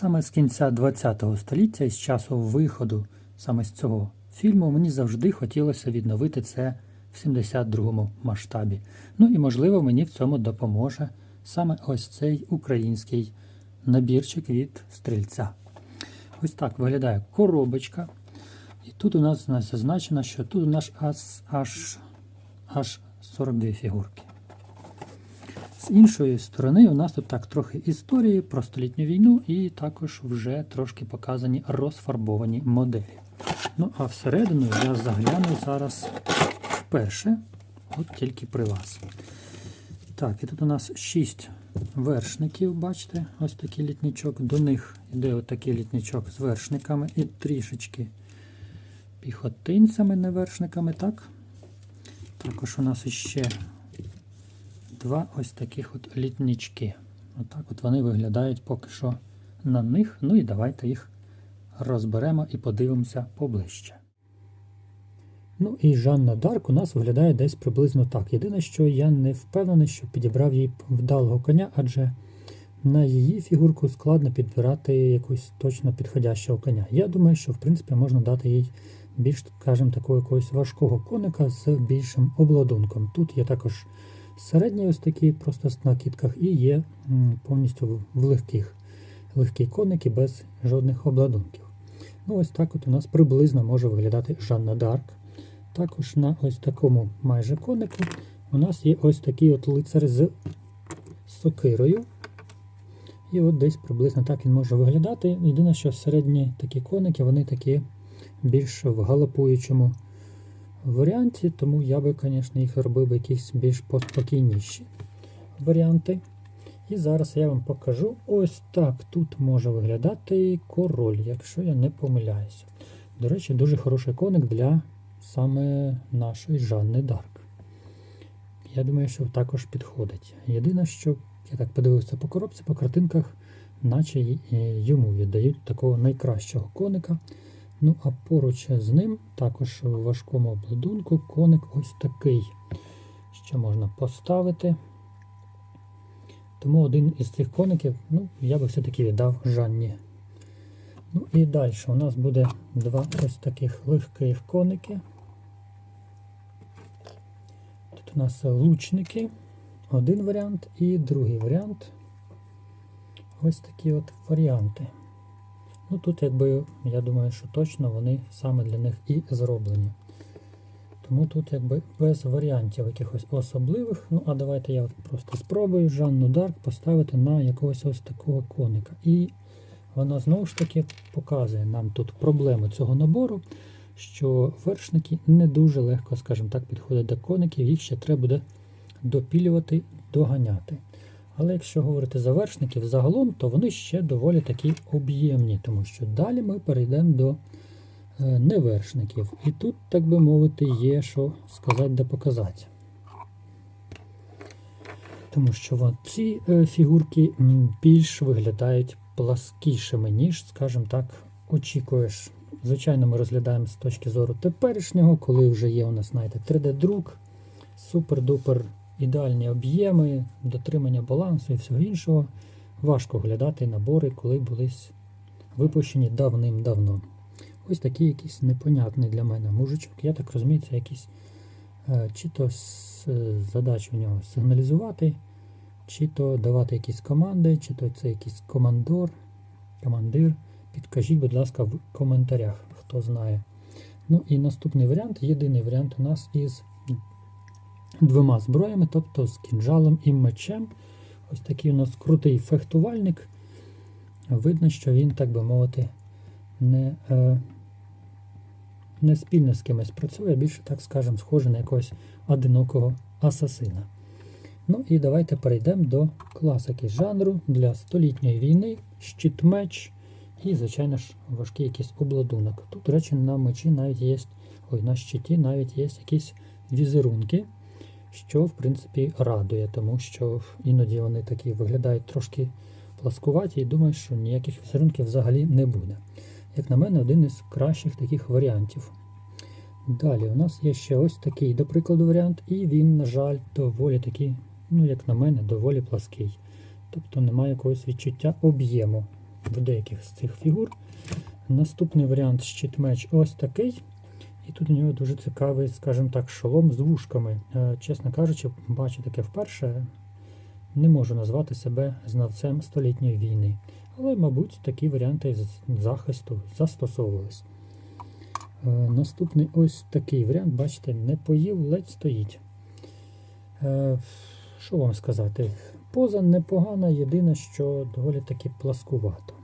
Саме з кінця ХХ століття, із часу виходу саме з цього фільму, мені завжди хотілося відновити це в 72-му масштабі. Ну і можливо мені в цьому допоможе саме ось цей український набірчик від стрільця. Ось так виглядає коробочка. І тут у нас, зазначено, що тут у нас аж, аж 42 фігурки. З іншої сторони, у нас тут так трохи історії про столітню війну, і також вже трошки показані розфарбовані моделі. Ну, а всередину я загляну зараз вперше, от тільки при вас. Так, і тут у нас 6 вершників, бачите, ось такий літничок. До них йде отакий літничок з вершниками і трішечки піхотинцями, не вершниками, так? Також у нас іще два ось таких от літнички. Отак от вони виглядають поки що на них. Ну і давайте їх розберемо і подивимося поближче. Ну і Жанна Дарк у нас виглядає десь приблизно так. Єдине, що я не впевнений, що підібрав їй вдалого коня, адже на її фігурку складно підбирати якусь точно підходящого коня. Я думаю, що в принципі можна дати їй більш, скажімо, такого якогось важкого коника з більшим обладунком. Тут є також середні ось такі просто на кітках, і є повністю в легких легкі коники без жодних обладунків. Ну, ось так от у нас приблизно може виглядати Жанна Дарк. Також на ось такому майже конику у нас є ось такий от лицар з сокирою. І от десь приблизно так він може виглядати. Єдине, що середні такі коники, вони такі більш в галопуючому варіанті, тому я би, звісно, їх робив якісь більш поспокійніші варіанти. І зараз я вам покажу ось так тут може виглядати король, якщо я не помиляюся. До речі, дуже хороший коник для саме нашої Жанни Дарк. Я думаю, що також підходить. Єдине, що я так подивився по коробці, по картинках, наче е, йому віддають такого найкращого коника. Ну, а поруч з ним, також в важкому обладунку, коник ось такий. Що можна поставити. Тому один із цих коників, ну, я би все-таки віддав Жанні. Ну і далі у нас буде два ось таких легких коники. Тут у нас лучники, один варіант і другий варіант. Ось такі от варіанти. Ну тут, якби, я думаю, що точно вони саме для них і зроблені. Тому тут якби без варіантів якихось особливих. Ну, а давайте я просто спробую Жанну Дарк поставити на якогось ось такого коника. І вона знову ж таки показує нам тут проблему цього набору, що вершники не дуже легко, скажімо так, підходять до коників, їх ще треба буде допілювати, доганяти. Але якщо говорити за вершників загалом, то вони ще доволі такі об'ємні, тому що далі ми перейдемо до е, невершників. І тут, так би мовити, є що сказати да показати. Тому що ці е, фігурки більш виглядають пласкішими, ніж, скажімо так, очікуєш. Звичайно, ми розглядаємо з точки зору теперішнього, коли вже є у нас, знаєте, 3D-друк, супер-дупер ідеальні об'єми, дотримання балансу і всього іншого. Важко глядати набори, коли були випущені давним-давно. Ось такий якийсь непонятний для мене мужичок. Я так розумію, це якийсь е, чи то е, задача у нього сигналізувати, чи то давати якісь команди, чи то це якийсь командор, командир. Підкажіть, будь ласка, в коментарях, хто знає. Ну і наступний варіант, єдиний варіант у нас із двома зброями, тобто з кінжалом і мечем. Ось такий у нас крутий фехтувальник. Видно, що він, так би мовити, не, е, не спільно з кимось працює, а більше, так скажемо, схоже на якогось одинокого асасина. Ну і давайте перейдемо до класики жанру для столітньої війни, щит-меч і, звичайно ж, важкий якийсь обладунок. Тут, до речі, на мечі навіть є, ой, на щиті навіть є якісь візерунки, що, в принципі, радує, тому що іноді вони такі виглядають трошки пласкуваті і думаю, що ніяких візерунків взагалі не буде. Як на мене, один із кращих таких варіантів. Далі у нас є ще ось такий, до прикладу, варіант, і він, на жаль, доволі такий, ну, як на мене, доволі плаский. Тобто немає якогось відчуття об'єму в деяких з цих фігур. Наступний варіант щит-меч ось такий. І тут у нього дуже цікавий, скажімо так, шолом з вушками. Е, Чесно кажучи, бачу таке вперше. Не можу назвати себе знавцем столітньої війни. Але, мабуть, такі варіанти захисту застосовувались. Е, Наступний ось такий варіант, бачите, не поїв, ледь стоїть. Е, Що вам сказати? Поза непогана, єдине, що доволі таки пласкувато.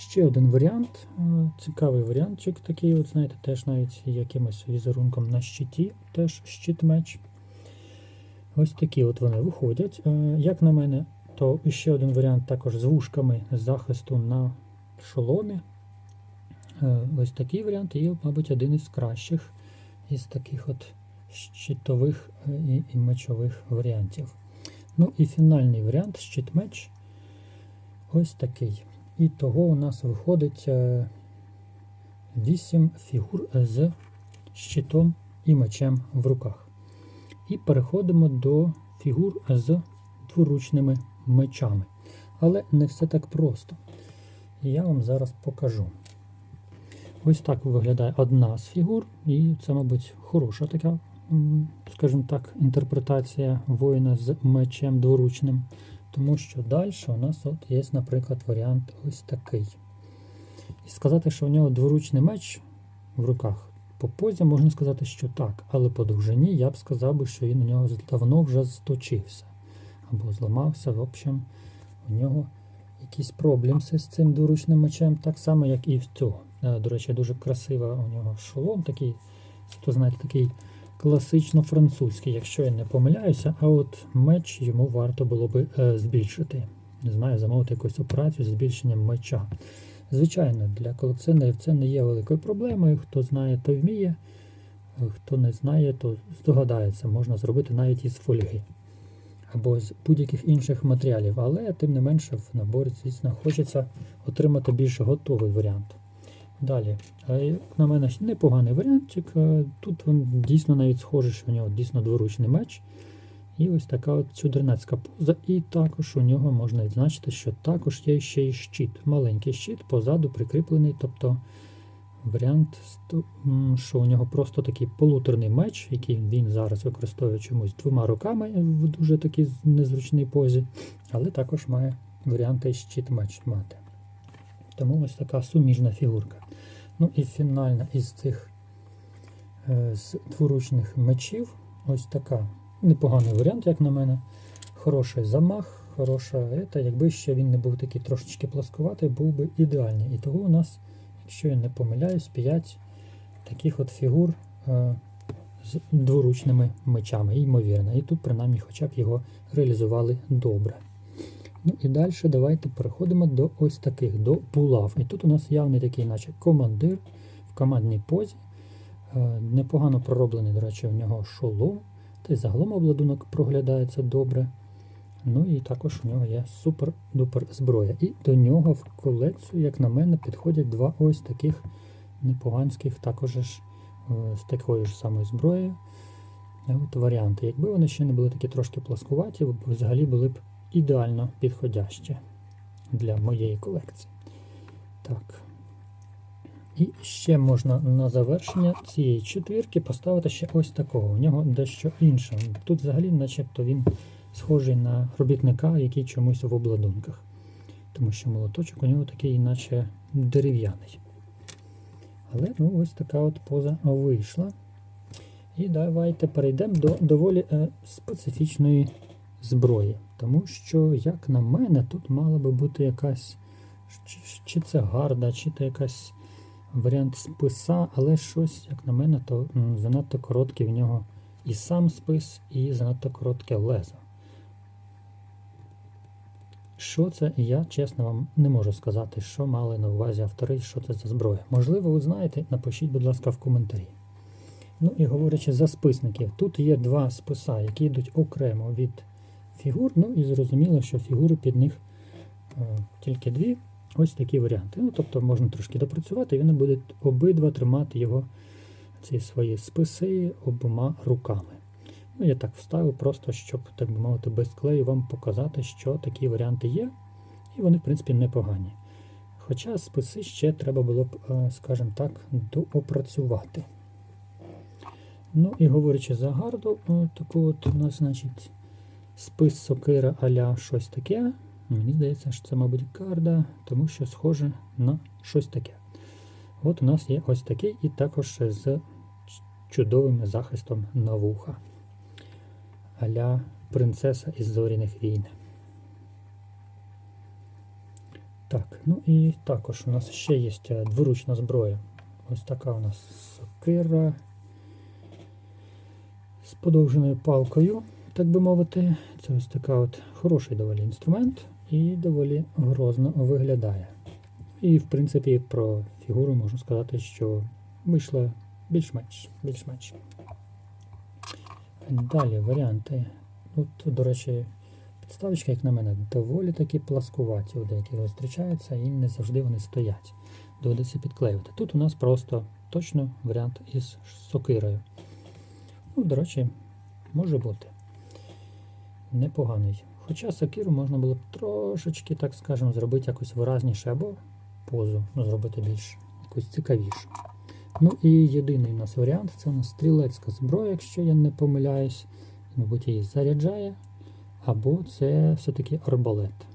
Ще один варіант, е, цікавий варіантчик такий, от знаєте, теж навіть якимось візерунком на щиті, теж щит-меч. Ось такі от вони виходять. Е, Як на мене, то ще один варіант також з вушками захисту на шоломі. Е, Ось такий варіант і, мабуть, один із кращих із таких от щитових і мечових варіантів. Ну і фінальний варіант щит-меч. Ось такий. І того у нас виходить 8 фігур з щитом і мечем в руках. І переходимо до фігур з дворучними мечами. Але не все так просто. Я вам зараз покажу. Ось так виглядає одна з фігур, і це, мабуть, хороша така, скажімо так, інтерпретація воїна з мечем дворучним. Тому що далі у нас от є, наприклад, варіант ось такий. І сказати, що у нього дворучний меч в руках, по позі можна сказати, що так, але по довжині я б сказав би, що він у нього давно вже сточився або зламався. В общем, у нього якісь проблемси з цим дворучним мечем, так само, як і в цього. Е, До речі, дуже красива у нього шолом, такий, то знаєте, такий класично французький, якщо я не помиляюся, а от меч йому варто було би е, збільшити. Не знаю, замовити якусь операцію з збільшенням меча. Звичайно, для колекціонерів це не є великою проблемою. Хто знає, то вміє. Хто не знає, то здогадається, можна зробити навіть із фольги або з будь-яких інших матеріалів. Але тим не менше в наборі, звісно, хочеться отримати більш готовий варіант. Далі, е, на мене, непоганий варіантик. Е, Тут він дійсно навіть схожий, що у нього дійсно дворучний меч. І ось така от чудернацька поза. І також у нього можна відзначити, що також є ще й щит. Маленький щит позаду прикріплений. Тобто варіант, що у нього просто такий полуторний меч, який він зараз використовує чомусь двома руками в дуже такій незручній позі, але також має варіанти щит меч мати. Тому ось така суміжна фігурка. Ну і фінальна із цих е, з дворучних мечів. Ось така непоганий варіант, як на мене. Хороший замах, хороша ета. Якби ще він не був такий трошечки пласкуватий, був би ідеальний. І того у нас, якщо я не помиляюсь, 5 таких от фігур е, з дворучними мечами, ймовірно. І тут, принаймні, хоча б його реалізували добре. Ну і далі давайте переходимо до ось таких, до булав. І тут у нас явний такий, наче командир в командній позі. Е, Непогано пророблений, до речі, у нього шолом. Та й загалом обладунок проглядається добре. Ну і також у нього є супер-дупер зброя. І до нього в колекцію, як на мене, підходять два ось таких непоганських, також ж, е, з такою ж самою зброєю. Е, От варіанти. Якби вони ще не були такі трошки пласкуваті, взагалі були б ідеально підходящі для моєї колекції. Так. І ще можна на завершення цієї четвірки поставити ще ось такого. У нього дещо інше. Тут взагалі, начебто, він схожий на робітника, який чомусь в обладунках. Тому що молоточок у нього такий, наче дерев'яний. Але ну, ось така от поза вийшла. І давайте перейдемо до доволі е, специфічної зброї. Тому що, як на мене, тут мала би бути якась, чи, це гарда, чи це якась варіант списа, але щось, як на мене, то занадто короткий в нього і сам спис, і занадто коротке лезо. Що це, я чесно вам не можу сказати, що мали на увазі автори, що це за зброя. Можливо, ви знаєте, напишіть, будь ласка, в коментарі. Ну і говорячи за списників, тут є два списа, які йдуть окремо від фігур. Ну і зрозуміло, що фігури під них е, тільки дві. Ось такі варіанти. Ну, тобто можна трошки допрацювати, і вони будуть обидва тримати його, ці свої списи обома руками. Ну, я так вставив, просто щоб, так би мовити, без клею вам показати, що такі варіанти є. І вони, в принципі, непогані. Хоча списи ще треба було б, е, скажімо так, доопрацювати. Ну і говорячи за гарду, таку от у нас, значить, спис сокира аля щось таке. Мені здається, що це, мабуть, гарда, тому що схоже на щось таке. От у нас є ось такий, і також з чудовим захистом на вуха. Аля принцеса із зоряних війн. Так, ну і також у нас ще є е, дворучна зброя. Ось така у нас сокира з подовженою палкою, так би мовити. Це ось така от хороший доволі інструмент і доволі грозно виглядає. І, в принципі, про фігуру можу сказати, що вийшла більш-менш. більш-менш. Далі варіанти. Тут, до речі, підставочки, як на мене, доволі такі пласкуваті у деяких зустрічаються і не завжди вони стоять. Доведеться підклеювати. Тут у нас просто точно варіант із сокирою. Ну, до речі, може бути непоганий. Хоча сокиру можна було б трошечки, так скажемо, зробити якось виразніше або позу ну, зробити більш якусь цікавішу. Ну і єдиний у нас варіант це у нас стрілецька зброя, якщо я не помиляюсь. Мабуть, її заряджає. Або це все-таки арбалет.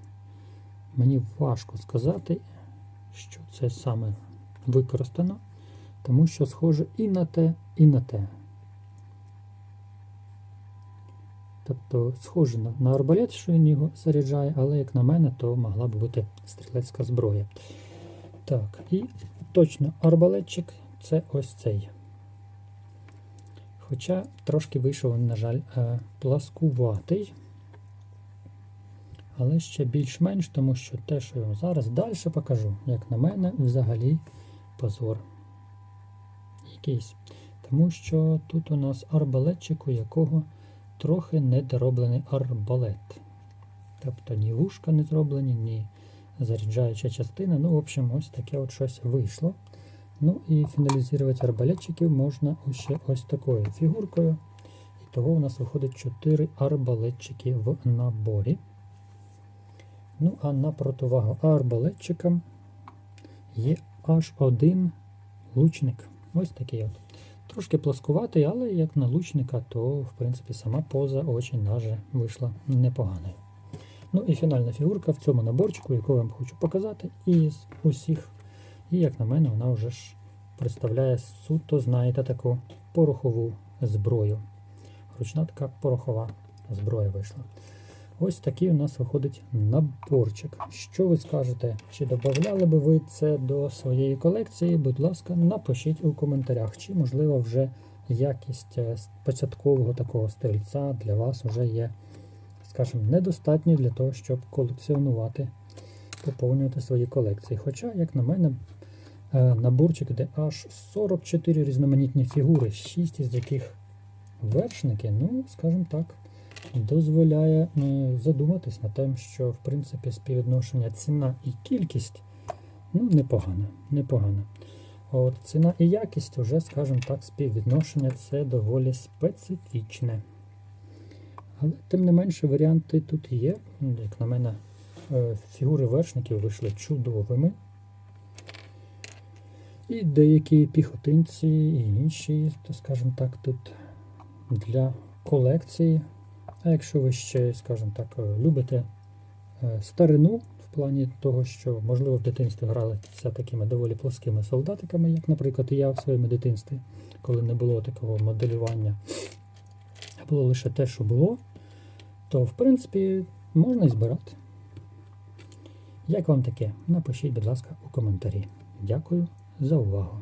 Мені важко сказати, що це саме використано, тому що схоже і на те, і на те. Тобто схоже на, арбалет, що він його заряджає, але, як на мене, то могла б бути стрілецька зброя. Так, і точно арбалетчик це ось цей. Хоча трошки вийшов, він, на жаль, е, пласкуватий. Але ще більш-менш, тому що те, що я вам зараз далі покажу, як на мене, взагалі позор якийсь. Тому що тут у нас арбалетчик, у якого трохи недороблений арбалет. Тобто ні вушка не зроблені, ні заряджаюча частина. Ну, в общем, ось таке от щось вийшло. Ну і фіналізувати арбалетчиків можна ще ось такою фігуркою. І того у нас виходить 4 арбалетчики в наборі. Ну, а на противагу арбалетчикам є аж один лучник. Ось такий от. Трошки пласкуватий, але як на лучника, то в принципі сама поза очень даже вийшла непоганою. Ну і фінальна фігурка в цьому наборчику, яку я вам хочу показати, із усіх. І, як на мене, вона вже ж представляє суто, знаєте, таку порохову зброю. Ручна така порохова зброя вийшла. Ось такий у нас виходить наборчик. Що ви скажете? Чи додавали би ви це до своєї колекції? Будь ласка, напишіть у коментарях, чи, можливо, вже якість е, початкового такого стрільця для вас вже є, скажімо, недостатньо для того, щоб колекціонувати, поповнювати свої колекції. Хоча, як на мене, е, наборчик, де аж 44 різноманітні фігури, 6 із яких вершники, ну, скажімо так дозволяє е, задуматись над тим, що в принципі співвідношення ціна і кількість ну, непогано. непогано. От Ціна і якість вже, скажімо так, співвідношення це доволі специфічне. Але тим не менше варіанти тут є. Як на мене, е, фігури вершників вийшли чудовими. І деякі піхотинці, і інші, то скажімо так, тут для колекції а якщо ви ще, скажімо так, е, любите е, старину в плані того, що, можливо, в дитинстві гралися такими доволі плоскими солдатиками, як, наприклад, і я в своєму дитинстві, коли не було такого моделювання, а було лише те, що було, то, в принципі, можна і збирати. Як вам таке? Напишіть, будь ласка, у коментарі. Дякую за увагу.